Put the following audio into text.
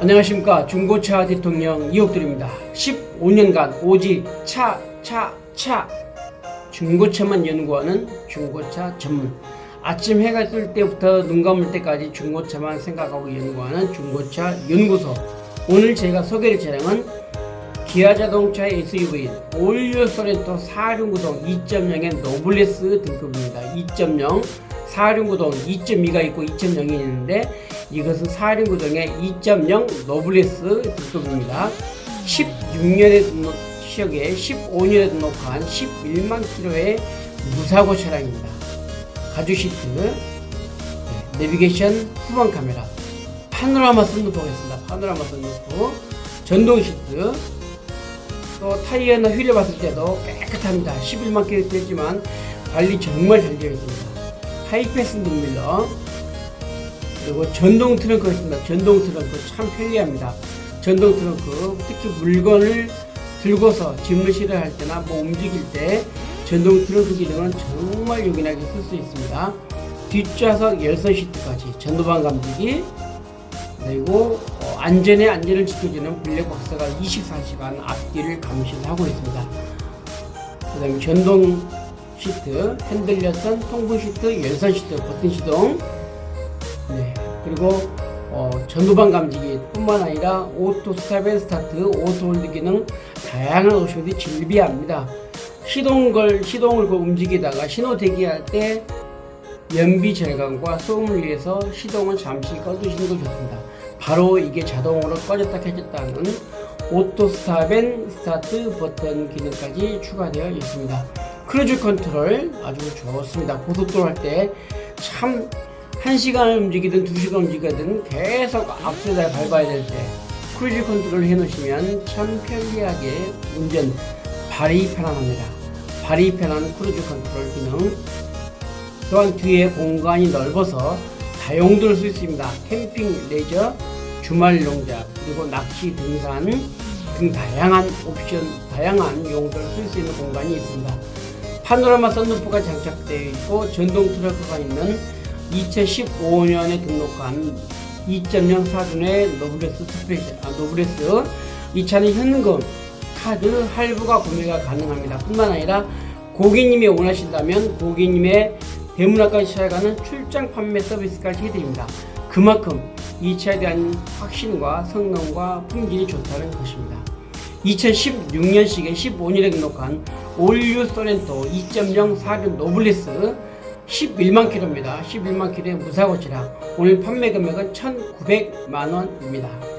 안녕하십니까. 중고차 대통령 이옥들입니다. 15년간 오직 차 차, 차. 중고차만 연구하는 중고차 전문. 아침 해가 뜰 때부터 눈 감을 때까지 중고차만 생각하고 연구하는 중고차 연구소. 오늘 제가 소개할 차량은 기아 자동차 SUV 올류 소렌토 4륜구동 2.0의 노블레스 등급입니다. 2.0 4륜구동 2.2가 있고 2.0이 있는데 이것은 4륜구동의 2.0 노블레스 등급입니다. 16년에 등록 시역에 15년에 등록한 11만 킬로의 무사고 차량입니다. 가죽 시트 네, 내비게이션 후방 카메라 파노라마 선루프 보겠습니다. 파노라마 선루프 전동 시트 또 타이어나 휠을 봤을 때도 깨끗합니다. 11만 킬로 되지만 관리 정말 잘 되어 있습니다. 하이패스 눈밀러 그리고 전동 트렁크가 있습니다. 전동 트렁크 참 편리합니다. 전동 트렁크 특히 물건을 들고서 짐을 실어야 할 때나 뭐 움직일 때 전동 트렁크 기능은 정말 요긴하게 쓸 수 있습니다. 뒷좌석 열선 시트까지 전도방 감지기 그리고 어, 안전에 안전을 지켜주는 블랙박스가 24시간 앞뒤를 감시를 하고 있습니다. 그 다음에 전동 시트, 핸들 열선, 통풍 시트, 열선 시트, 버튼 시동 네. 그리고 어, 전도방 감지기 뿐만 아니라 오토 앤 스타트, 오토 홀드 기능 다양한 옵션이 즐비합니다. 시동 걸 시동을 그 움직이다가 신호 대기할 때 연비 절감과 소음을 위해서 시동을 잠시 꺼두시는 거 좋습니다. 바로 이게 자동으로 꺼졌다 켜졌다는 오토 앤 스타트 버튼 기능까지 추가되어 있습니다. 크루즈 컨트롤 아주 좋습니다. 고속도로 할 때 참 1시간을 움직이든 2시간 움직이든 계속 앞서다 밟아야 될 때 크루즈 컨트롤 해놓으시면 참 편리하게 운전 발이 편안합니다. 발이 편한 크루즈 컨트롤 기능 또한 뒤에 공간이 넓어서 다용도를 쓸 수 있습니다. 캠핑, 레저, 주말 농자, 그리고 낚시, 등산 등 다양한 옵션, 다양한 용도를 쓸 수 있는 공간이 있습니다. 파노라마 선루프가 장착되어 있고 전동 트럭크가 있는 2015년에 등록한 2.0 사준의 노브레스 스페셜, 아, 노브레스 이 차는 현금, 카드, 할부가 구매가 가능합니다. 뿐만 아니라 고객님이 원하신다면 고객님의 대문화까지 찾아가는 출장 판매 서비스까지 해드립니다. 그만큼 이 차에 대한 확신과 성능과 품질이 좋다는 것입니다. 2016년식에 15년에 등록한 올류 소렌토 2.0 4륜 노블레스 11만 킬로입니다. 11만 킬로의 무사고 차량 오늘 판매 금액은 1,900만 원입니다.